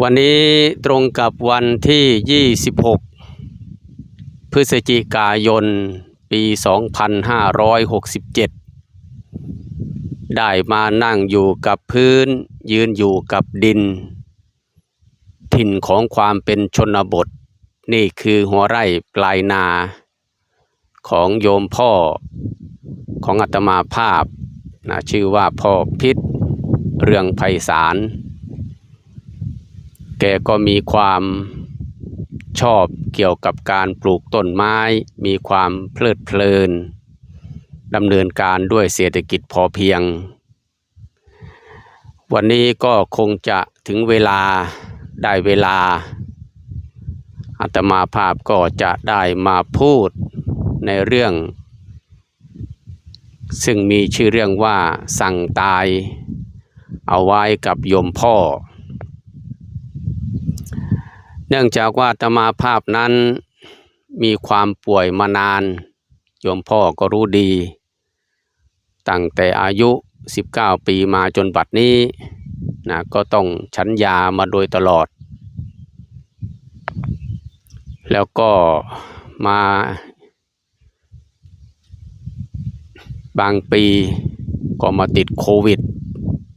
วันนี้ตรงกับวันที่ 26 พฤศจิกายน ปี 2567 ได้มานั่งอยู่กับพื้น ยืนอยู่กับดิน ถิ่นของความเป็นชนบท นี่คือหัวไร่ปลายนา ของโยมพ่อของอาตมาภาพนะชื่อว่าพ่อพิษเรื่องไพศาล แกก็มีความชอบเกี่ยวกับการปลูกต้นไม้ มีความเพลิดเพลินดำเนินการด้วยเศรษฐกิจพอเพียง วันนี้ก็คงจะถึงเวลาได้เวลาอาตมาภาพก็จะได้มาพูดในเรื่อง ซึ่งมีชื่อเรื่องว่าสั่งตาย เอาไว้กับโยมพ่อ เนื่องจากว่าอาตมาภาพนั้นมีความป่วยมานานโยมพ่อก็รู้ดี ตั้งแต่อายุ 19 ปีมาจนบัดนี้นะก็ต้องฉันยามาโดยตลอด แล้วก็มาบางปีก็มาติดโควิด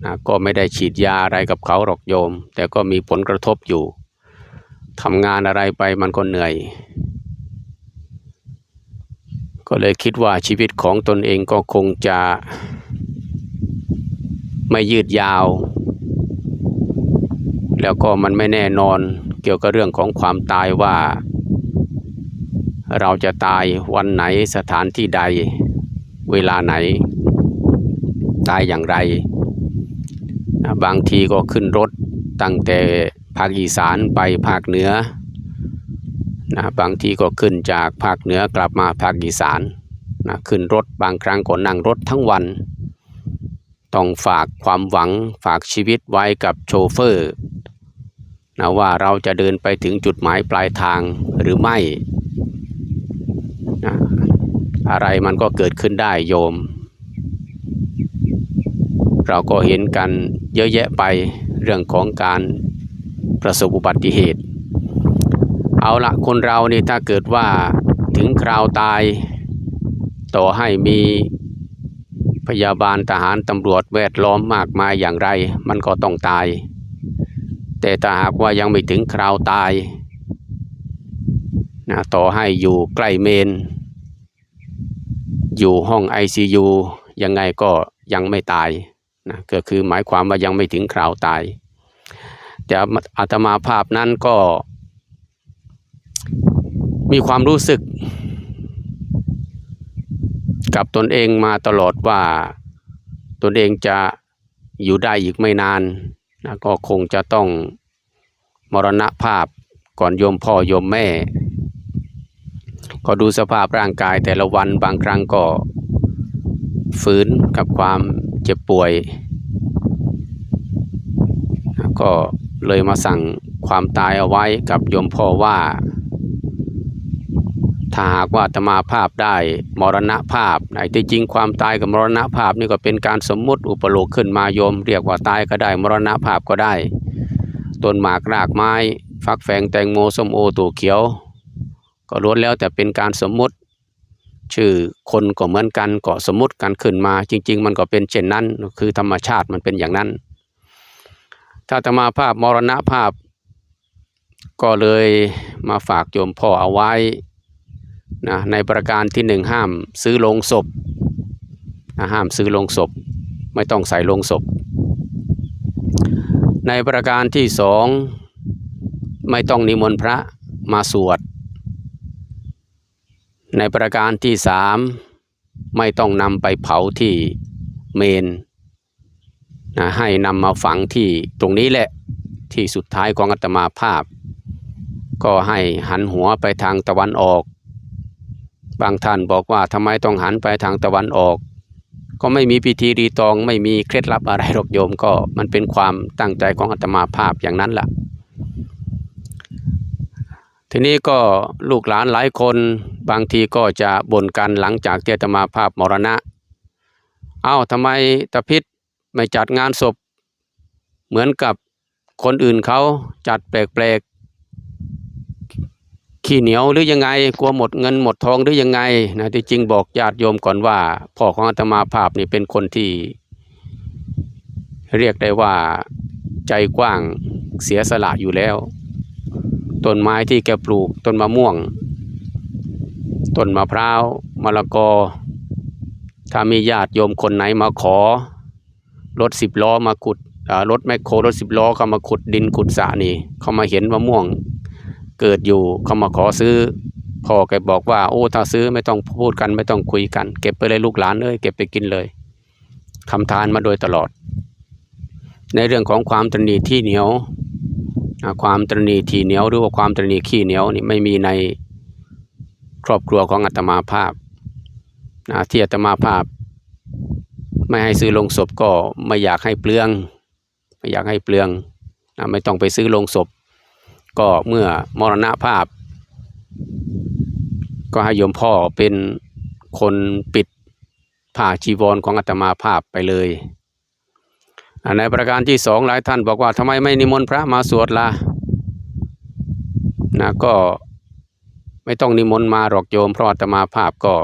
นะก็ไม่ได้ฉีดยาอะไรกับเขาหรอกโยม แต่ก็มีผลกระทบอยู่ ทำงานอะไรไปมันก็เหนื่อย ก็เลยคิดว่าชีวิตของตนเองก็คงจะไม่ยืดยาว แล้วก็มันไม่แน่นอนเกี่ยวกับเรื่องของความตายว่า เราจะตายวันไหนสถานที่ใด เวลาไหน ตายอย่างไร บางทีก็ขึ้นรถตั้งแต่ ภาคอีสานไปภาคเหนือนะบางทีก็ขึ้นจากภาคเหนือกลับมาภาคอีสานนะขึ้นรถบางครั้งก็นั่งรถทั้งวัน ต้องฝากความหวังฝากชีวิตไว้กับโชเฟอร์นะว่าเราจะเดินไปถึงจุดหมายปลายทางหรือไม่นะอะไรมันก็เกิดขึ้นได้โยม เราก็เห็นกันเยอะแยะไปเรื่องของการ ประสบอุบัติเหตุ เอาละคนเรานี่ถ้าเกิดว่าถึงคราวตาย ต่อให้มีพยาบาลทหารตำรวจแวดล้อมมากมายอย่างไร มันก็ต้องตาย แต่ถ้าหากว่ายังไม่ถึงคราวตายนะต่อให้อยู่ใกล้เมน อยู่ห้อง ICU ยังไงก็ยังไม่ตายนะก็คือหมายความว่ายังไม่ถึงคราวตาย แต่อาตมาภาพนั้นก็ มีความรู้สึก กับตนเองมาตลอดว่าตนเองจะอยู่ได้อีกไม่นานนะก็คงจะต้องมรณภาพก่อนโยมพ่อโยมแม่ ก็ดูสภาพร่างกายแต่ละวันบางครั้งก็ฝืนกับความเจ็บป่วย ก็ เลยมาสั่งความตายเอาไว้กับโยมพ่อว่า ถ้าหากว่าอาตมาภาพได้มรณภาพไหนที่จริงความตายกับมรณภาพนี่ก็เป็นการสมมุติอุปโลกขึ้นมาโยม เรียกว่าตายก็ได้มรณภาพก็ได้ต้นหมากรากไม้ ฟักแฟงแตงโมส้มโอตัวเขียว ก็ล้วนแล้วแต่เป็นการสมมุติ ชื่อคนก็เหมือนกันก็สมมุติกันขึ้นมา จริง ๆ มันก็เป็นเช่นนั้น คือธรรมชาติมันเป็นอย่างนั้น ถ้าธรรมาภาพมรณภาพ ก็เลยมาฝากโยมพ่อเอาไว้นะในประการที่หนึ่งห้ามซื้อลงศพนะห้ามซื้อลงศพ ไม่ต้องใส่ลงศพ ในประการที่สองไม่ต้องนิมนต์พระมาสวด ในประการที่สามไม่ต้องนำไปเผาที่เมน นะให้นำมาฝังที่ตรงนี้แหละที่สุดท้ายของอาตมาภาพ ก็ให้หันหัวไปทางตะวันออก บางท่านบอกว่าทำไมต้องหันไปทางตะวันออก ก็ไม่มีพิธีรีตองไม่มีเคล็ดลับอะไรหรอกโยมก็มันเป็นความตั้งใจของอาตมาภาพอย่างนั้นแหละทีนี้ก็ลูกหลานหลายคนบางทีก็จะบ่นกันหลังจากที่อาตมาภาพมรณะ เอ้าทำไมตะพิษ ไม่จัดงานศพ เหมือนกับคนอื่นเขาจัดแปลกๆ ขี้เหนียวหรือยังไง กลัวหมดเงินหมดทองหรือยังไงนะที่จริงบอกญาติโยมก่อนว่าพ่อของอาตมาภาพนี่เป็นคนที่ เรียกได้ว่าใจกว้างเสียสละอยู่แล้วต้นไม้ที่แกปลูกต้นมะม่วงต้นมะพร้าวมะละกอ ถ้ามีญาติโยมคนไหนมาขอ รถสิบล้อมาขุดรถแมคโครรถสิบล้อเขามาขุดดินขุดสระนี่เขามาเห็นมะม่วงเกิดอยู่เขามาขอซื้อพ่อแกบอกว่าโอ้ถ้าซื้อไม่ต้องพูดกันไม่ต้องคุยกัน เก็บไปเลยลูกหลานเลยเก็บไปกินเลยทำทานมาโดยตลอด ในเรื่องของความตรณีที่เหนียวความตรณีที่เหนียวหรือว่าความตรณีขี้เหนียวนี่ไม่มีในครอบครัวของอาตมาภาพที่อาตมาภาพ ไม่ให้ซื้อลงศพก็ไม่อยากให้เปลือง ไม่อยากให้เปลืองนะไม่ต้องไปซื้อลงศพ ก็เมื่อมรณภาพ ก็ให้โยมพ่อเป็นคนปิดผ้าจีวรของอาตมาภาพไปเลยในประการที่สองหลายท่านบอกว่าทำไมไม่นิมนต์พระมาสวดละ่ะนะก็ไม่ต้องนิมนต์มาหรอกโยมเพราะอาตมาภาพก็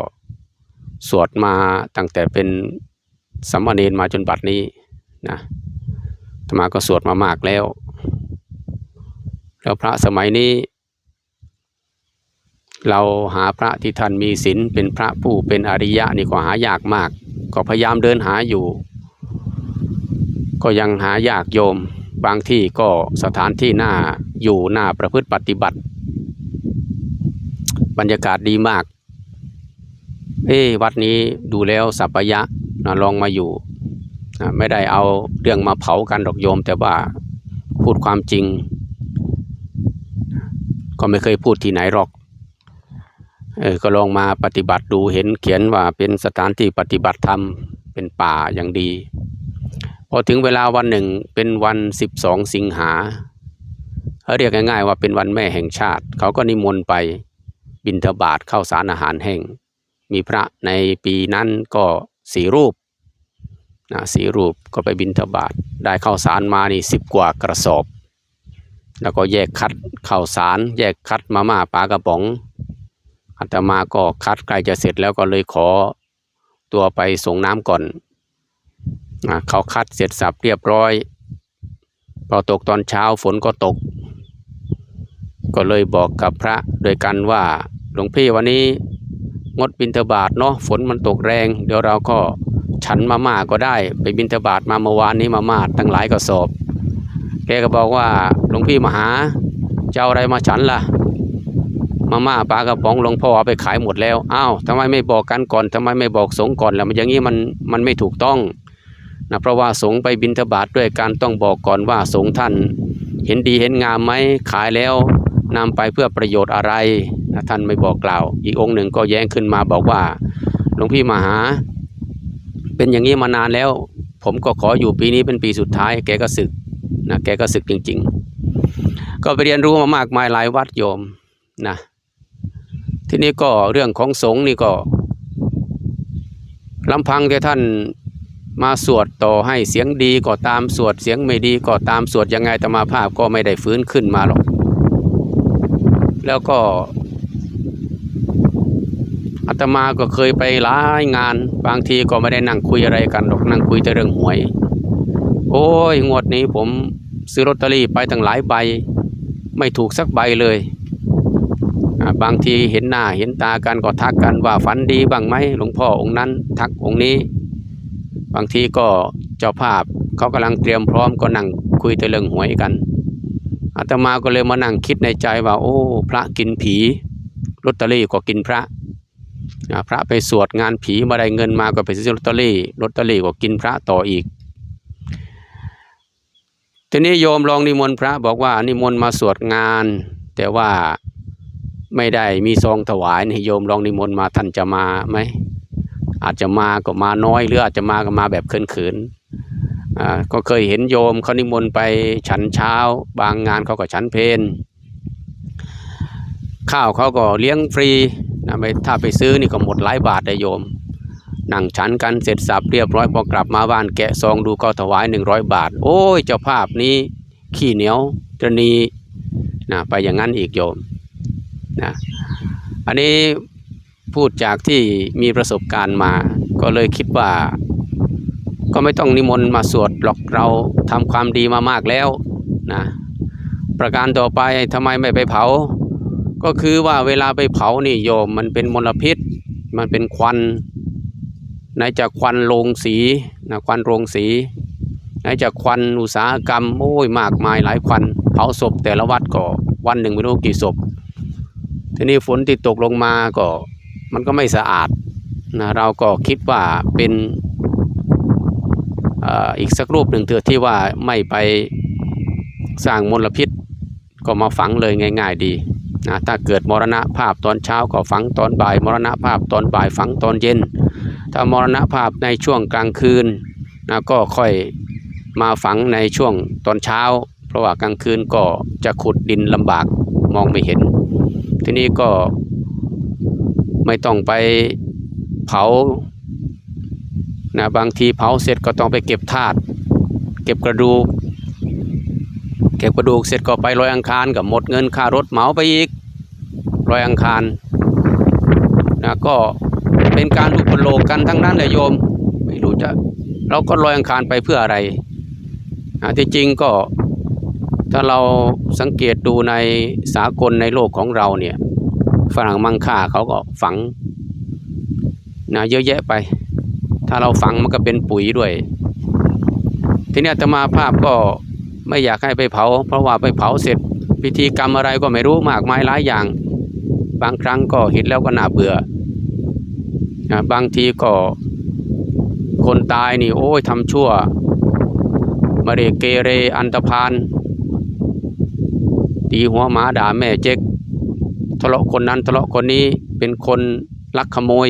สวดมาตั้งแต่เป็น สัมมาเนนมาจนบัดนี้นะอาตมาก็สวดมามากแล้ว แล้วพระสมัยนี้ เราหาพระที่ท่านมีศีลเป็นพระผู้เป็นอริยะนี่ก็หายากมาก ก็พยายามเดินหาอยู่ ก็ยังหายากโยม บางที่ก็สถานที่หน้าอยู่หน้าประพฤติปฏิบัติ บรรยากาศดีมากเอ้วัดนี้ดูแล้วสัปยะ นะลองมาอยู่นะไม่ได้เอาเรื่องมาเผากันดอกโยม แต่ว่าพูดความจริง ก็ไม่เคยพูดที่ไหนหรอกเออก็ลองมาปฏิบัติดูเห็นเขียนว่าเป็นสถานที่ปฏิบัติธรรมเป็นป่าอย่างดี พอถึงเวลาวันหนึ่งเป็นวันสิบสองสิงหาเขาเรียกง่ายๆว่าเป็นวันแม่แห่งชาติ เขาก็นิมนต์ไปบิณฑบาตเข้าสารอาหารแห้ง มีพระในปีนั้นก็ สี่รูปนะสีรูปก็ไปบิณฑบาตได้ข้าวสารมานี่สิบกว่ากระสอบ แล้วก็แยกคัดข้าวสาร แยกคัดมาม่าปลากระป๋องอาตมาก็คัดใกล้จะเสร็จแล้วก็เลยขอตัวไปส่งน้ำก่อนอาเขาคัดเสร็จสับเรียบร้อย พอตกตอนเช้าฝนก็ตก ก็เลยบอกกับพระโดยกันว่าหลวงพี่วันนี้ งดบิณฑบาตเนาะฝนมันตกแรง เดี๋ยวเราก็ฉันมาม่าก็ได้ ไปบิณฑบาตมาเมื่อวานนี้มาม่าตั้งหลายกระสอบ แกก็บอกว่าหลวงพี่มหาจะเอาอะไรมาฉันล่ะ มาม่าปลากระป๋องหลวงพ่อเอาไปขายหมดแล้วอ้าวทำไมไม่บอกกันก่อนทำไมไม่บอกสงก่อนล่ะมันอย่างนี้มันมันไม่ถูกต้องนะเพราะว่าสงไปบิณฑบาตด้วยการต้องบอกก่อนว่าสงท่าน เห็นดีเห็นงามไหมขายแล้วนำไปเพื่อประโยชน์อะไร ท่านไม่บอกกล่าว อีกองค์หนึ่งก็แย้งขึ้นมาบอกว่าหลวงพี่มหา เป็นอย่างนี้มานานแล้ว ผมก็ขออยู่ปีนี้เป็นปีสุดท้าย แกก็ศึกนะแกก็ศึกจริง ๆ ก็ไปเรียนรู้มามากมายหลายวัดโยมนะทีนี้ก็เรื่องของสงฆ์นี่ก็ลำพังแต่ท่านมาสวดต่อให้เสียงดีก็ตามสวดเสียงไม่ดีก็ตามสวดยังไงธรรมาภาพก็ไม่ได้ฟื้นขึ้นมาหรอก แล้วก็ ตมาก็เคยไปหลายงาน บางทีก็ไม่ได้นั่งคุยอะไรกันหรอกนั่งคุยแต่เรื่องหวย โอ้ยงวดนี้ผมซื้อลอตเตอรี่ไปตั้งหลายใบ ไม่ถูกสักใบเลยบางทีเห็นหน้าเห็นตากันก็ทักกันว่าฝันดีบ้างไหมหลวงพ่อองค์นั้น ทักองค์นี้ บางทีก็เจ้าภาพเขากำลังเตรียมพร้อมก็นั่งคุยแต่เรื่องหวยกันอาตมาก็เลยมานั่งคิดในใจว่า โอ้ พระกินผีลอตเตอรี่ก็กินพระ พระไปสวดงานผีมาได้เงินมาก็ไปซื้อลอตเตอรี่ลอตเตอรี่ก็กินพระต่ออีก ทีนี้โยมลองนิมนต์พระบอกว่านิมนต์มาสวดงาน แต่ว่าไม่ได้มีซองถวายนี่โยมลองนิมนต์มาท่านจะมาไหมอาจจะมาก็มาน้อยหรืออาจจะมาก็มาแบบเขินๆอ่าก็เคยเห็นโยมเขานิมนต์ไปฉันเช้า บางงานเขาก็ฉันเพน ข้าวเขาก็เลี้ยงฟรีนะไม่ถ้าไปซื้อนี่ก็หมดหลายบาทเลยโยมนั่งฉันกันเสร็จสับเรียบร้อยพอกลับมาบ้านแกะซองดูก็ถวายหนึ่งร้อยบาท โอ้ยเจ้าภาพนี้ ขี้เหนียวตรณีนะไปอย่างนั้นอีกโยมนะอันนี้พูดจากที่มีประสบการณ์มา ก็เลยคิดว่า ก็ไม่ต้องนิมนต์มาสวดหรอกเราทำความดีมามากแล้วนะประการต่อไปทำไมไม่ไปเผา ก็คือว่าเวลาไปเผานี่โยมมันเป็นมลพิษ มันเป็นควันไหนจากควันโรงสีนะควันโรงสีไหนจากควันอุตสาหกรรมโอ้ยมากมายหลายควันเผาศพแต่ละวัดก็วันหนึ่งไม่รู้กี่ศพ ทีนี้ฝนที่ตกลงมาก็มันก็ไม่สะอาดนะเราก็คิดว่าเป็นอ่ออีกสักรูปหนึ่งเถอะที่ว่าไม่ไปสร้างมลพิษก็มาฝังเลยง่าย ๆ ดี นะถ้าเกิดมรณภาพตอนเช้าก็ฝังตอนบ่าย มรณภาพตอนบ่ายฝังตอนเย็น ถ้ามรณภาพในช่วงกลางคืนนะก็ค่อยมาฝังในช่วงตอนเช้า เพราะว่ากลางคืนก็จะขุดดินลำบากมองไม่เห็น ทีนี้ก็ไม่ต้องไปเผานะบางทีเผาเสร็จก็ต้องไปเก็บธาตุเก็บกระดูก เก็บกระดูกเสร็จก็ไปลอยอังคารกับหมดเงินค่ารถเหมาไปอีกลอยอังคารนะก็เป็นการอุปโลกกันทั้งนั้นเลยโยม ไม่รู้จะเราก็ลอยอังคารไปเพื่ออะไรอ่าที่จริงก็ถ้าเราสังเกตดูในสากลในโลกของเราเนี่ยฝรั่งมังค่าเขาก็ฝังนะเยอะแยะไป ถ้าเราฝังมันก็เป็นปุ๋ยด้วย ทีนี้อาตมาภาพก็ ไม่อยากให้ไปเผา เพราะว่าไปเผาเสร็จพิธีกรรมอะไรก็ไม่รู้มากมายหลายอย่าง บางครั้งก็เห็นแล้วก็น่าเบื่อบางทีก็คนตายนี่โอ้ยทำชั่วมาเรเกเรอันตพานตีหัวหมาด่าแม่เจ๊กทะเลาะคนนั้นทะเลาะคนนี้เป็นคนลักขโมย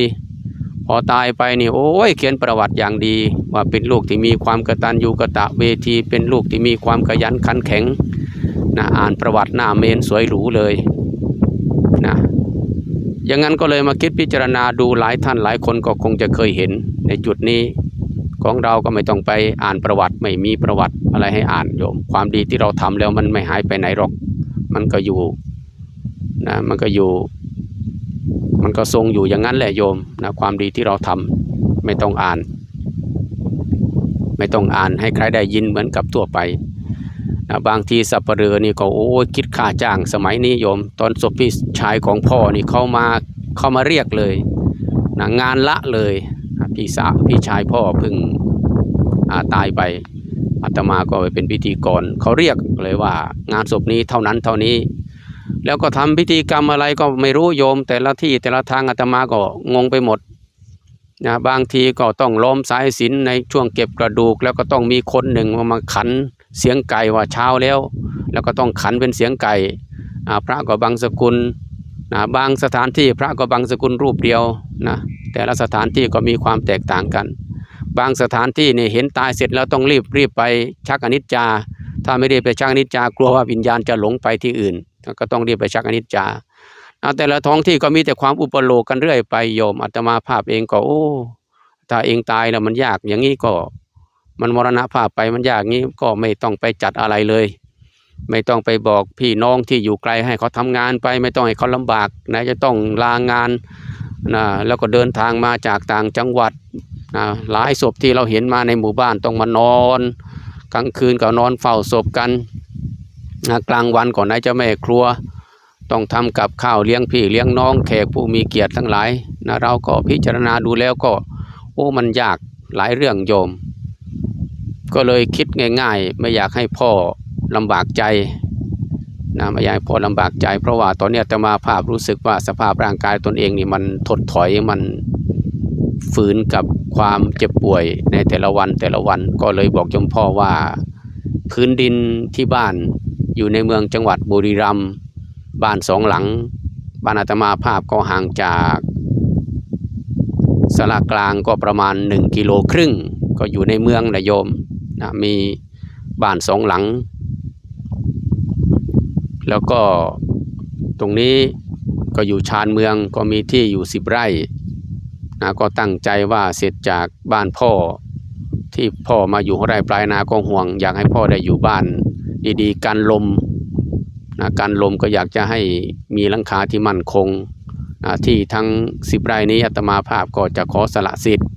พอตายไปนี่โอ้ยเขียนประวัติอย่างดี ว่าเป็นลูกที่มีความกระตัญญูกระตะเวที เป็นลูกที่มีความขยันขันแข็งนะอ่านประวัติหน้าเมนสวยหรูเลยนะอย่างนั้นก็เลยมาคิดพิจารณาดูหลายท่านหลายคนก็คงจะเคยเห็นในจุดนี้ของเราก็ไม่ต้องไปอ่านประวัติไม่มีประวัติอะไรให้อ่านโยม ความดีที่เราทำแล้วมันไม่หายไปไหนหรอก มันก็อยู่นะมันก็อยู่ มันก็ทรงอยู่อย่างนั้นแหละโยมนะความดีที่เราทำไม่ต้องอ่าน ไม่ต้องอ่านให้ใครได้ยินเหมือนกับทั่วไปนะบางทีสับปะเรือนี่ก็โอ้คิดค่าจ้างสมัยนี้โยม ตอนศพพี่ชายของพ่อนี่เขามาเขามาเรียกเลยนะงานละเลยนะพี่สาพี่ชายพ่อพิ่งาตายไปอาตมาก็ไปเป็นพิธีกรเขาเรียกเลยว่างานศพนี้เท่านั้นเท่านี้ แล้วก็ทำพิธีกรรมอะไรก็ไม่รู้โยม แต่ละที่แต่ละทางอาตมาก็งงไปหมดนะบางทีก็ต้องล้อมสายสินในช่วงเก็บกระดูก แล้วก็ต้องมีคนหนึ่งมามาขันเสียงไก่ว่าเช้าแล้ว แล้วก็ต้องขันเป็นเสียงไก่พระก็บางสกุลนะบางสถานที่พระก็บางสกุลรูปเดียวนะแต่ละสถานที่ก็มีความแตกต่างกัน บางสถานที่เนี่ยเห็นตายเสร็จแล้วต้องรีบรีบไปชักอนิจจา ถ้าไม่ได้ไปชักอนิจจากลัวว่าวิญญาณจะหลงไปที่อื่น ก็ต้องรีบไปชักอนิจจาเอาแต่ละท้องที่ก็มีแต่ความอุปโลกกันเรื่อยไปโยมอาตมาภาพเองก็โอ้ถ้าเองตายแล้วมันยากอย่างนี้ก็มันมรณะภาพไปมันยากงี้ก็ไม่ต้องไปจัดอะไรเลย ไม่ต้องไปบอกพี่น้องที่อยู่ไกลให้เขาทำงานไป ไม่ต้องให้เขาลำบากนะจะต้องลางานนะแล้วก็เดินทางมาจากต่างจังหวัดนะหลายศพที่เราเห็นมาในหมู่บ้านต้องมานอน กลางคืนก็นอนเฝ้าศพกัน นะกลางวันก่อนไหนจะแม่ครัว ต้องทำกับข้าวเลี้ยงพี่เลี้ยงน้องแขกผู้มีเกียรติทั้งหลายนะเราก็พิจารณาดูแล้วก็โอ้มันยากหลายเรื่องโยม ก็เลยคิดง่าย ๆ ไม่อยากให้พ่อลำบากใจนะไม่อยากให้พ่อลำบากใจ เพราะว่าตอนเนี้ยอาตมาภาพรู้สึกว่าสภาพร่างกายตนเองนี่มันถดถอยมันฝืนกับความเจ็บป่วยในแต่ละวันแต่ละวันก็เลยบอกโยมพ่อว่าพื้นดินที่บ้าน อยู่ในเมืองจังหวัดบุรีรัมย์บ้านสองหลัง บ้านอาตมาภาพก็ห่างจากสลากลางก็ประมาณ 1 กิโลครึ่ง ก็อยู่ในเมืองนะโยมนะมีบ้านสองหลัง แล้วก็ตรงนี้ก็อยู่ชานเมืองก็มีที่อยู่สิบไร่นะก็ตั้งใจว่าเสร็จจากบ้านพ่อที่พ่อมาอยู่ไร่ปลายนาก็ห่วง อยากให้พ่อได้อยู่บ้าน ดีๆ การลมนะการลมก็อยากจะให้มีลังคาที่มั่นคงนะที่ทั้งสิบไร่นี้อาตมาภาพก็จะขอสละสิทธิ์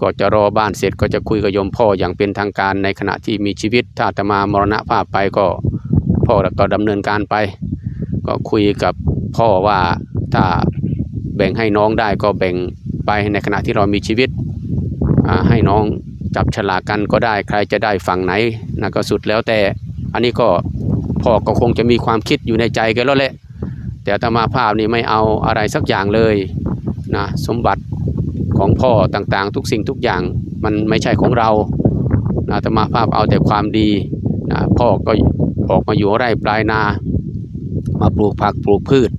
ก็จะรอบ้านเสร็จก็จะคุยกับโยมพ่ออย่างเป็นทางการในขณะที่มีชีวิต ถ้าอาตมามรณภาพไปก็พ่อก็ดำเนินการไป ก็คุยกับพ่อว่าถ้าแบ่งให้น้องได้ก็แบ่งไปในขณะที่เรามีชีวิตให้น้องจับฉลากกันก็ได้ใครจะได้ฝั่งไหนนะก็สุดแล้วแต่ อันนี้ก็พ่อก็คงจะมีความคิดอยู่ในใจกันแล้วแหละ แต่ตมาภาพนี่ไม่เอาอะไรสักอย่างเลยนะสมบัติของพ่อต่างๆ ทุกสิ่งทุกอย่างมันไม่ใช่ของเรานะตมาภาพเอาแต่ความดีนะพ่อก็ออกมาอยู่ไร่ปลายนา มาปลูกผักปลูกพืช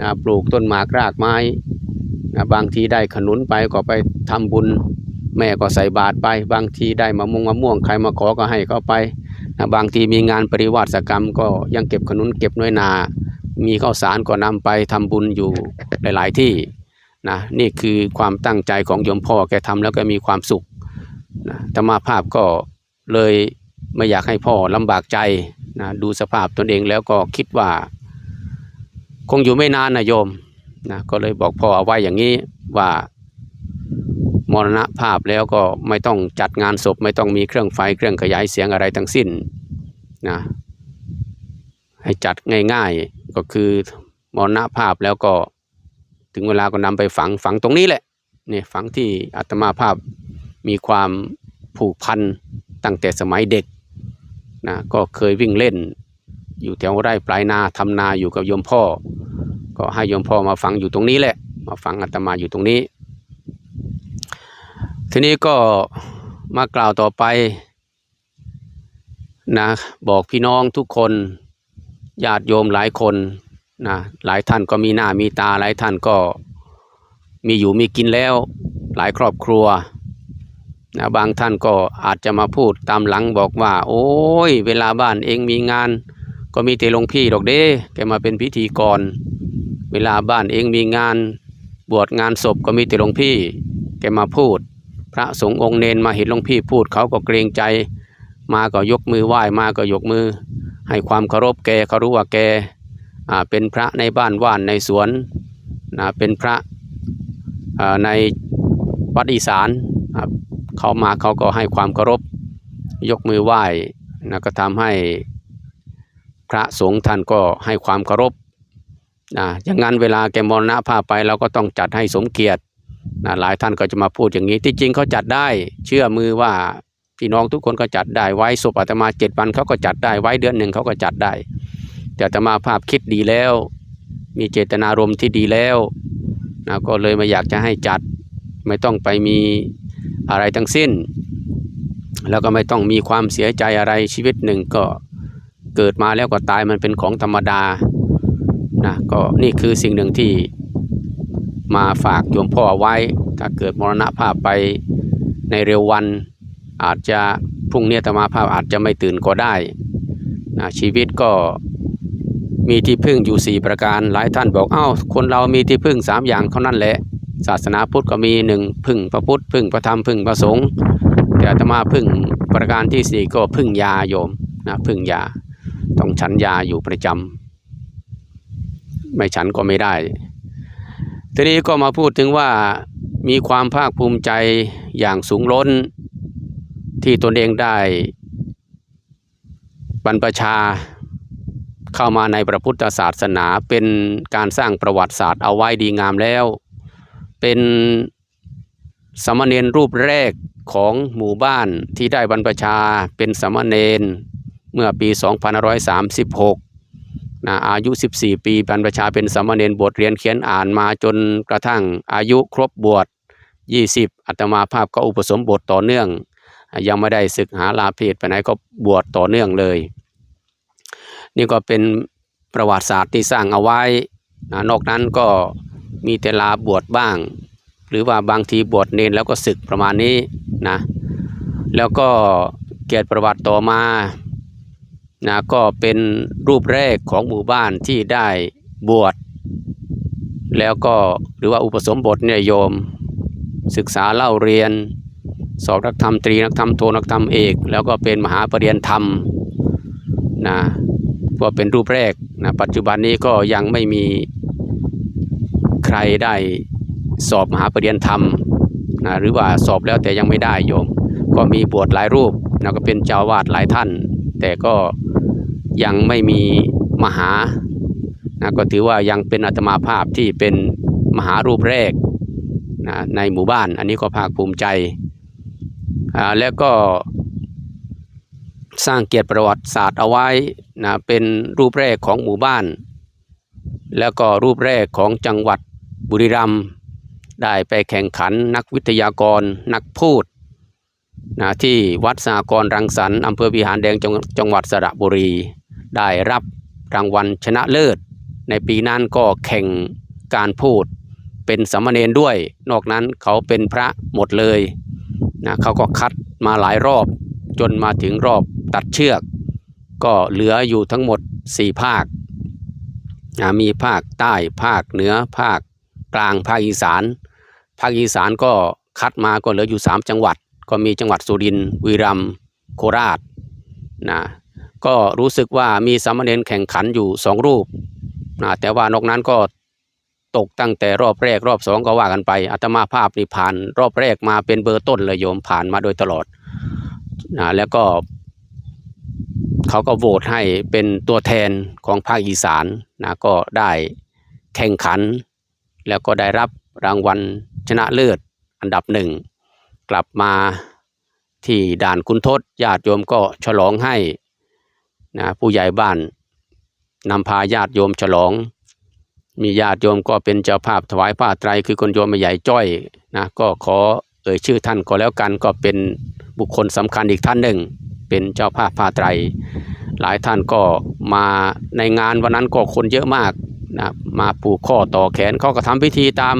นะปลูกต้นหมากรากไม้นะบางทีได้ขนุนไปก็ไปทำบุญ แม่ก็ใส่บาตรไป บางทีได้มะม่วงมะม่วงใครมาขอก็ให้เขาไป บางทีมีงานปริวาสกรรมก็ยังเก็บขนุนเก็บน้อยนา มีข้าวสารก็นำไปทำบุญอยู่หลาย ๆ ที่นะนี่คือความตั้งใจของโยมพ่อแกทำแล้วก็มีความสุขนะธรรมาภาพก็เลยไม่อยากให้พ่อลำบากใจนะดูสภาพตนเองแล้วก็คิดว่า คงอยู่ไม่นานนะโยมนะก็เลยบอกพ่อเอาไว้อย่างนี้ว่า มรณภาพแล้วก็ไม่ต้องจัดงานศพ ไม่ต้องมีเครื่องไฟเครื่องขยายเสียงอะไรทั้งสิ้นนะให้จัดง่ายๆก็คือมรณภาพแล้วก็ถึงเวลาก็นำไปฝังฝังตรงนี้แหละเนี่ยฝังที่อาตมาภาพมีความผูกพันตั้งแต่สมัยเด็กนะก็เคยวิ่งเล่น อยู่แถวไร่ปลายนาทำนาอยู่กับโยมพ่อ ก็ให้โยมพ่อมาฝังอยู่ตรงนี้แหละ มาฝังอาตมาอยู่ตรงนี้ ทีนี้ก็มากล่าวต่อไปนะบอกพี่น้องทุกคนญาติโยมหลายคนนะหลายท่านก็มีหน้ามีตาหลายท่านก็มีอยู่มีกินแล้ว หลายครอบครัวนะบางท่านก็อาจจะมาพูดตามหลังบอกว่า โอ้ย เวลาบ้านเองมีงาน ก็มีแต่หลวงพี่ดอกเด้แกมาเป็นพิธีกร เวลาบ้านเองมีงาน บวชงานศพก็มีแต่หลวงพี่ แกมาพูด พระสงฆ์องค์เนนมาเห็นหลวงพี่พูดเขาก็เกรงใจ มาก็ยกมือไหว้มาก็ยกมือ ให้ความเคารพแกเขารู้ว่าแกเป็นพระในบ้านว่านในสวนนะเป็นพระในวัดอีสานเขามาเขาก็ให้ความเคารพยกมือไหว้นะก็ทำให้พระสงฆ์ท่านก็ให้ความเคารพนะอย่างนั้นเวลาแกมรณภาพไปเราก็ต้องจัดให้สมเกียรติ นะหลายท่านก็จะมาพูดอย่างนี้ ที่จริงเขาจัดได้เชื่อมือว่าพี่น้องทุกคนก็จัดได้ไว้ศพอาตมาเจ็ดวันเขาก็จัดได้ไว้เดือนหนึ่งเขาก็จัดได้ แต่อาตมาภาพคิดดีแล้ว มีเจตนารมณ์ที่ดีแล้วนะก็เลยม่อยากจะให้จัดไม่ต้องไปมีอะไรทั้งสิ้น แล้วก็ไม่ต้องมีความเสียใจอะไรชีวิตหนึ่งก็เกิดมาแล้วก็ตายมันเป็นของธรรมดานะก็นี่คือสิ่งหนึ่งที่ มาฝากโยมพ่อไว้ ถ้าเกิดมรณภาพไปในเร็ววันอาจจะพรุ่งนี้อาตมาภาพอาจจะไม่ตื่นก็ได้นะชีวิตก็มีที่พึ่งอยู่ 4 ประการหลายท่านบอกเอ้าคนเรามีที่พึ่ง 3 อย่างเท่านั้นแหละ ศาสนาพุทธก็มีหนึ่งพึ่งพระพุทธพึ่งพระธรรมพึ่งพระสงฆ์แต่อาตมาพึ่งประการที่สี่ก็พึ่งยาโยมนะพึ่งยาต้องฉันยาอยู่ประจำไม่ฉันก็ไม่ได้ ทีนี้ก็มาพูดถึงว่ามีความภาคภูมิใจอย่างสูงล้น ที่ตนเองได้บรรพชาเข้ามาในพระพุทธศาสนาเป็นการสร้างประวัติศาสตร์เอาไว้ดีงามแล้ว เป็นสามเณรรูปแรกของหมู่บ้านที่ได้บรรพชาเป็นสามเณรเมื่อปี 2536 นะอายุ 14 ปีบรรพชาเป็นสามเณรบทเรียนเขียนอ่านมาจนกระทั่งอายุครบบวช 20 อัตมาภาพก็อุปสมบทต่อเนื่อง ยังไม่ได้ศึกหาลาเพศไปไหนก็บวชต่อเนื่องเลย นี่ก็เป็นประวัติศาสตร์ที่สร้างเอาไว้นะนอกนั้นก็มีแต่ลาบวชบ้าง หรือว่าบางทีบวชเนนแล้วก็ศึกประมาณนี้นะแล้วก็เกียรติประวัติต่อมา นะก็เป็นรูปแรกของหมู่บ้านที่ได้บวช แล้วก็หรือว่าอุปสมบทเนี่ยโยม ศึกษาเล่าเรียน สอบนักธรรมตรีนักธรรมโทนักธรรมเอก แล้วก็เป็นมหาปรริญญาธรรมนะก็เป็นรูปแรกนะปัจจุบันนี้ก็ยังไม่มีใครได้สอบมหาปรริญญาธรรมนะหรือว่าสอบแล้วแต่ยังไม่ได้โยม ก็มีบวชหลายรูปนะก็เป็นเจ้าวาดหลายท่าน แต่ก็ ยังไม่มีมหานะก็ถือว่ายังเป็นอาตมาภาพที่เป็นมหารูปแรกนะในหมู่บ้าน อันนี้ก็ภาคภูมิใจ แล้วก็สร้างเกียรติประวัติศาสตร์เอาไว้นะเป็นรูปแรกของหมู่บ้าน แล้วก็รูปแรกของจังหวัดบุรีรัมย์ได้ไปแข่งขันนักวิทยากรนักพูดนะที่วัดสากรรังสรรค์อำเภอวิหารแดงจงจังหวัดสระบุรี ได้รับรางวัลชนะเลิศ ในปีนั้นก็แข่งการพูดเป็นสามเณรด้วย นอกนั้นเขาเป็นพระหมดเลยนะเขาก็คัดมาหลายรอบจนมาถึงรอบตัดเชือก ก็เหลืออยู่ทั้งหมด 4 ภาคนะมีภาคใต้ภาคเหนือภาคกลางภาคอีสาน ภาคอีสานก็คัดมาก็เหลืออยู่ 3 จังหวัด ก็มีจังหวัดสุรินทร์บุรีรัมโคราชนะ ก็รู้สึกว่ามีสามเณรแข่งขันอยู่สองรูปนะแต่ว่านอกนั้นก็ตกตั้งแต่รอบแรกรอบสองก็ว่ากันไปอาตมาภาพนี่ผ่าน รอบแรกมาเป็นเบอร์ต้นเลยโยมผ่านมาโดยตลอดนะแล้วก็เขาก็โหวตให้เป็นตัวแทนของภาคอีสานนะก็ได้แข่งขัน แล้วก็ได้รับรางวัลชนะเลิศอันดับหนึ่งกลับมาที่ด่านคุณทศญาติโยมก็ฉลองให้ นะผู้ใหญ่บ้านนำพาญาติโยมฉลอง มีญาติโยมก็เป็นเจ้าภาพถวายผ้าไตรคือคนโยมใหญ่จ้อยนะก็ขอเอ่ยชื่อท่านก็แล้วกันก็เป็นบุคคลสำคัญอีกท่านหนึ่ง เป็นเจ้าภาพผ้าไตร หลายท่านก็มาในงานวันนั้นก็คนเยอะมากนะมาผูกข้อต่อแขนเขาก็ทำพิธีตาม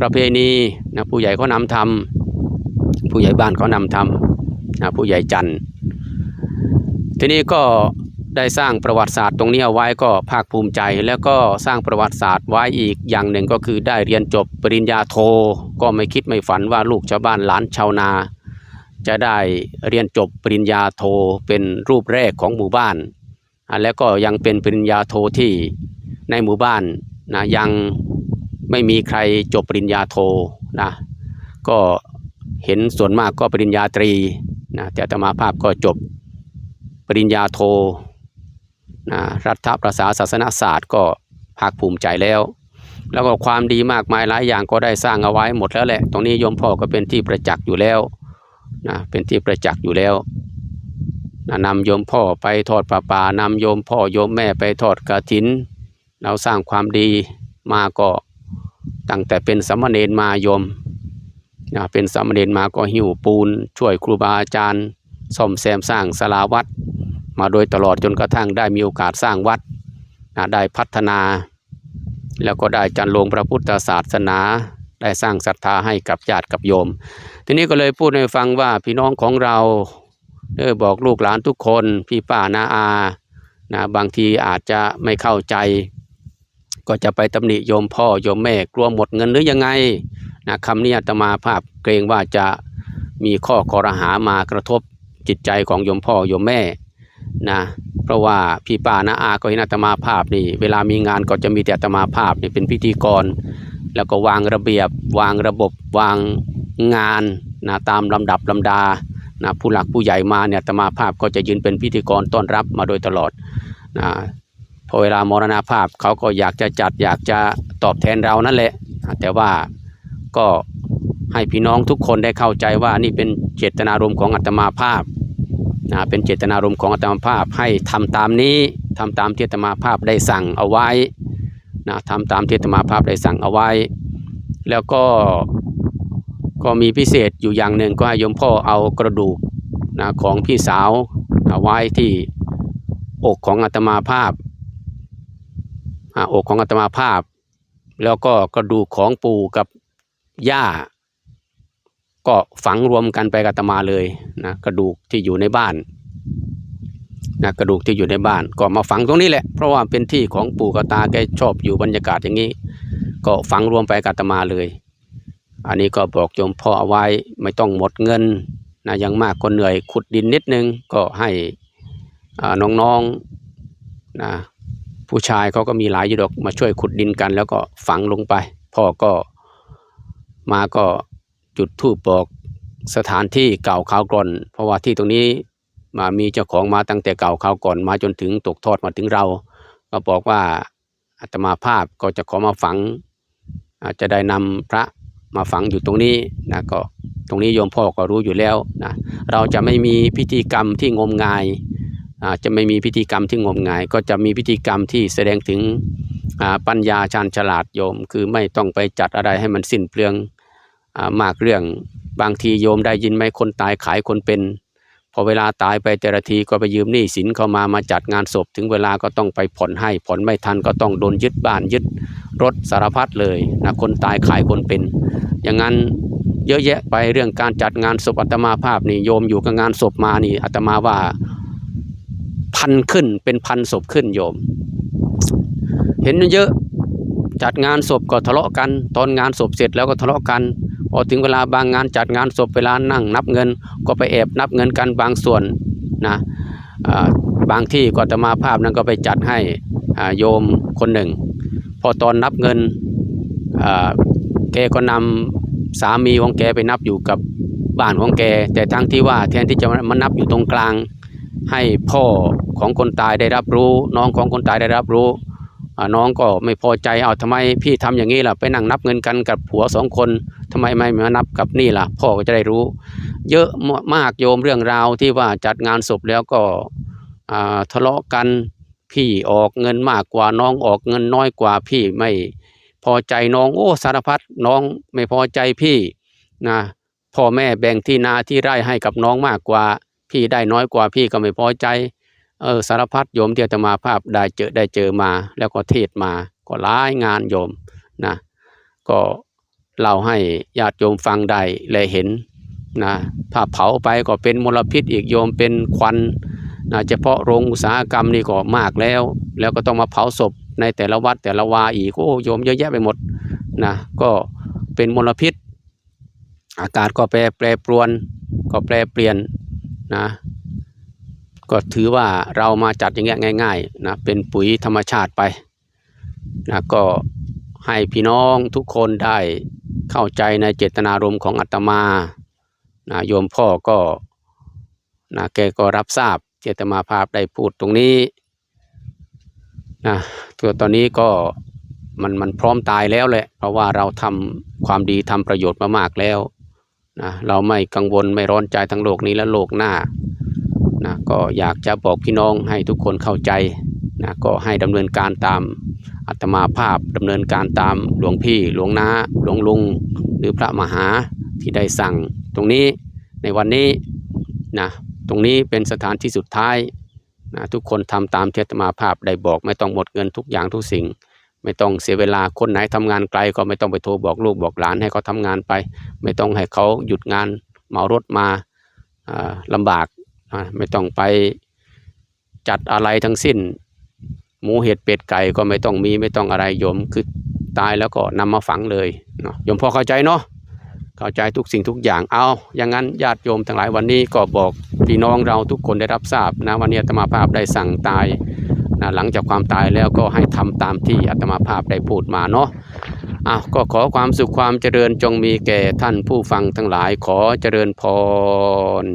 ประเพณีนะผู้ใหญ่เขานำทำผู้ใหญ่บ้านเขานำทำนะผู้ใหญ่จันทร์ ทีนี้ก็ได้สร้างประวัติศาสตร์ตรงนี้เอาไว้ก็ภาคภูมิใจ แล้วก็สร้างประวัติศาสตร์ไว้อีกอย่างหนึ่งก็คือได้เรียนจบปริญญาโท ก็ไม่คิดไม่ฝันว่าลูกชาวบ้านหลานชาวนา จะได้เรียนจบปริญญาโทเป็นรูปแรกของหมู่บ้าน แล้วก็ยังเป็นปริญญาโทที่ในหมู่บ้านนะยังไม่มีใครจบปริญญาโทนะก็เห็นส่วนมากก็ปริญญาตรีนะแต่ตมาภาพก็จบ ปริญญาโทนะรัฐประศาศาสนศาสตร์ก็ภาคภูมิใจแล้ว แล้วก็ความดีมากมายหลายอย่างก็ได้สร้างเอาไว้หมดแล้วแหละ ตรงนี้โยมพ่อก็เป็นที่ประจักษ์อยู่แล้วนะเป็นที่ประจักษ์อยู่แล้วนะนำโยมพ่อไปทอดป่าป่านำโยมพ่อโยมแม่ไปทอดกระถิน เราสร้างความดีมาก็ตั้งแต่เป็นสามเณรมาโยมนะเป็นสามเณรมาก็หิวปูน ช่วยครูบาอาจารย์ ซ่อมแซมสร้างศาลาวัด มาโดยตลอดจนกระทั่งได้มีโอกาสสร้างวัดได้พัฒนา แล้วก็ได้จันลงพระพุทธศาสนา ได้สร้างศรัทธาให้กับญาติกับโยม ทีนี้ก็เลยพูดให้ฟังว่าพี่น้องของเราเออบอกลูกหลานทุกคนพี่ป้านาอานะบางทีอาจจะไม่เข้าใจ ก็จะไปตำหนิโยมพ่อโยมแม่กลัวหมดเงินหรือยังไงนะคำนี้อาตมาภาพเกรงว่าจะมีข้อคอรหามากระทบ จิตใจของโยมพ่อโยมแม่นะเพราะว่าพี่ป้านาอาก็เห็นอาตมาภาพนี่เวลามีงานก็จะมีแต่อาตมาภาพนี่เป็นพิธีกร แล้วก็วางระเบียบ วางระบบวางงานนะตามลำดับลำดานะผู้หลักผู้ใหญ่มาเนี่ยอาตมาภาพก็จะยืนเป็นพิธีกรต้อนรับมาโดยตลอดนะพอเวลามรณภาพเขาก็อยากจะจัดอยากจะตอบแทนเรานั่นแหละนะแต่ว่าก็ให้พี่น้องทุกคนได้เข้าใจว่านี่เป็นเจตนารมณ์ของอาตมาภาพ นะเป็นเจตนารมณ์ของอาตมาภาพให้ทำตามนี้ทำตามที่อาตมาภาพได้สั่งเอาไว้นะทำตามที่อาตมาภาพได้สั่งเอาไว้ แล้วก็ก็มีพิเศษอยู่อย่างหนึ่งก็ให้ยมพ่อเอากระดูกนะของพี่สาวเอาไว้ที่อกของอาตมาภาพอ่าอกของอาตมาภาพ แล้วก็กระดูกของปู่กับย่า ก็ฝังรวมกันไปกับอาตมาเลยนะกระดูกที่อยู่ในบ้านนะกระดูกที่อยู่ในบ้าน ก็มาฝังตรงนี้แหละเพราะว่าเป็นที่ของปู่กับตาแกชอบอยู่บรรยากาศอย่างนี้ ก็ฝังรวมไปกับอาตมาเลย อันนี้ก็บอกโยมพ่อเอาไว้ไม่ต้องหมดเงินนะยังมากก็เหนื่อยขุดดินนิดนึงก็ให้น้องๆนะผู้ชายเขาก็มีหลายอยู่ดอกมาช่วยขุดดินกัน แล้วก็ฝังลงไป พ่อก็มาก็ จุดธูปบอกสถานที่เก่าข่าวก่อน เพราะว่าที่ตรงนี้มามีเจ้าของมาตั้งแต่เก่าข่าวก่อนมาจนถึงตกทอดมาถึงเรา ก็บอกว่าอาตมาภาพก็จะขอมาฝังอาจจะได้นำพระมาฝังอยู่ตรงนี้นะก็ตรงนี้โยมพ่อก็รู้อยู่แล้วนะเราจะไม่มีพิธีกรรมที่งมงายาจะไม่มีพิธีกรรมที่งมงาย ก็จะมีพิธีกรรมที่แสดงถึงปัญญาชาญฉลาดโยม คือไม่ต้องไปจัดอะไรให้มันสิ้นเปลือง มากเรื่องบางทีโยมได้ยินไหมคนตายขายคนเป็น พอเวลาตายไปแต่ละทีก็ไปยืมหนี้สินเข้ามามาจัดงานศพ ถึงเวลาก็ต้องไปผ่อนให้ผ่อนไม่ทันก็ต้องโดนยึดบ้านยึดรถสารพัดเลยนะคนตายขายคนเป็น อย่างนั้นเยอะแยะไปเรื่องการจัดงานศพอาตมาภาพนี่โยมอยู่กับงานศพมานี่อาตมาว่าพันขึ้นเป็นพันศพขึ้นโยม เห็นเยอะ จัดงานศพก็ทะเลาะกัน ตอนงานศพเสร็จแล้วก็ทะเลาะกันพอถึงเวลาบางงานจัดงานศพเวลานั่งนับเงิน ก็ไปแอบนับเงินกันบางส่วนนะบางที่ก็อาตมาภาพนั้นก็ไปจัดให้โยมคนหนึ่ง พอตอนนับเงินแกก็นำสามีของแกไปนับอยู่กับบ้านของแก แต่ทั้งที่ว่าแทนที่จะมานับอยู่ตรงกลาง ให้พ่อของคนตายได้รับรู้ น้องของคนตายได้รับรู้ น้องก็ไม่พอใจเอาทำไมพี่ทำอย่างนี้ล่ะไปนั่งนับเงินกันกับผัวสองคนทำไมไม่มานับกับนี่ล่ะ พ่อก็จะได้รู้ เยอะมากโยมเรื่องราวที่ว่าจัดงานศพแล้วก็ทะเลาะกันพี่ออกเงินมากกว่าน้องออกเงินน้อยกว่าพี่ไม่พอใจน้องโอ้สารพัดน้องไม่พอใจพี่นะพ่อแม่แบ่งที่นาที่ไร่ให้กับน้องมากกว่า พี่ได้น้อยกว่าพี่ก็ไม่พอใจ เออสารพัดโยมที่อาตมาภาพได้เจอได้เจอมา แล้วก็เทศมาก็หลายงานโยมนะก็เล่าให้ญาติโยมฟังได้และเห็นนะถ้าเผาไปก็เป็นมลพิษอีกโยมเป็นควันนะเฉพาะโรงอุตสาหกรรมนี่ก็มากแล้ว แล้วก็ต้องมาเผาศพในแต่ละวัดแต่ละวาอีกโอ้โยมเยอะแยะไปหมดนะก็เป็นมลพิษ อากาศก็แปรแปรปรวนก็แปรเปลี่ยนนะ ก็ถือว่าเรามาจัดอย่างเงี้ยง่ายๆนะเป็นปุ๋ยธรรมชาติไปนะก็ให้พี่น้องทุกคนได้เข้าใจในเจตนารมณ์ของอาตมานะโยมพ่อก็นะแกก็รับทราบเจตมาภาพได้พูดตรงนี้นะตัวตอนนี้ก็มันมันพร้อมตายแล้วแหละ เพราะว่าเราทำความดีทำประโยชน์มามากแล้วนะเราไม่กังวลไม่ร้อนใจทั้งโลกนี้และโลกหน้า นะก็อยากจะบอกพี่น้องให้ทุกคนเข้าใจนะก็ให้ดำเนินการตามอัตมาภาพดำเนินการตามหลวงพี่หลวงนาหลวงลุง หรือพระมหาที่ได้สั่ง ตรงนี้ในวันนี้นะตรงนี้เป็นสถานที่สุดท้ายนะทุกคนทำตามเทตมาภาพได้บอก ไม่ต้องหมดเงินทุกอย่างทุกสิ่ง ไม่ต้องเสียเวลาคนไหนทำงานไกลก็ไม่ต้องไปโทรบอกลูกบอกหลานให้เขาทำงานไป ไม่ต้องให้เขาหยุดงานเหมารถมาอ่าลำบาก ไม่ต้องไปจัดอะไรทั้งสิ้น หมูเห็ดเป็ดไก่ก็ไม่ต้องมีไม่ต้องอะไรโยมคือตายแล้วก็นำมาฝังเลยเนาะโยมพอเข้าใจเนาะเข้าใจทุกสิ่งทุกอย่างเอาอย่างนั้นญาติโยมทั้งหลายวันนี้ก็บอกพี่น้องเราทุกคนได้รับทราบนะวันนี้อาตมาภาพได้สั่งตายนะหลังจากความตายแล้วก็ให้ทำตามที่อาตมาภาพได้พูดมาเนาะอ้าวก็ขอความสุขความเจริญจงมีแก่ท่านผู้ฟังทั้งหลายขอเจริญพร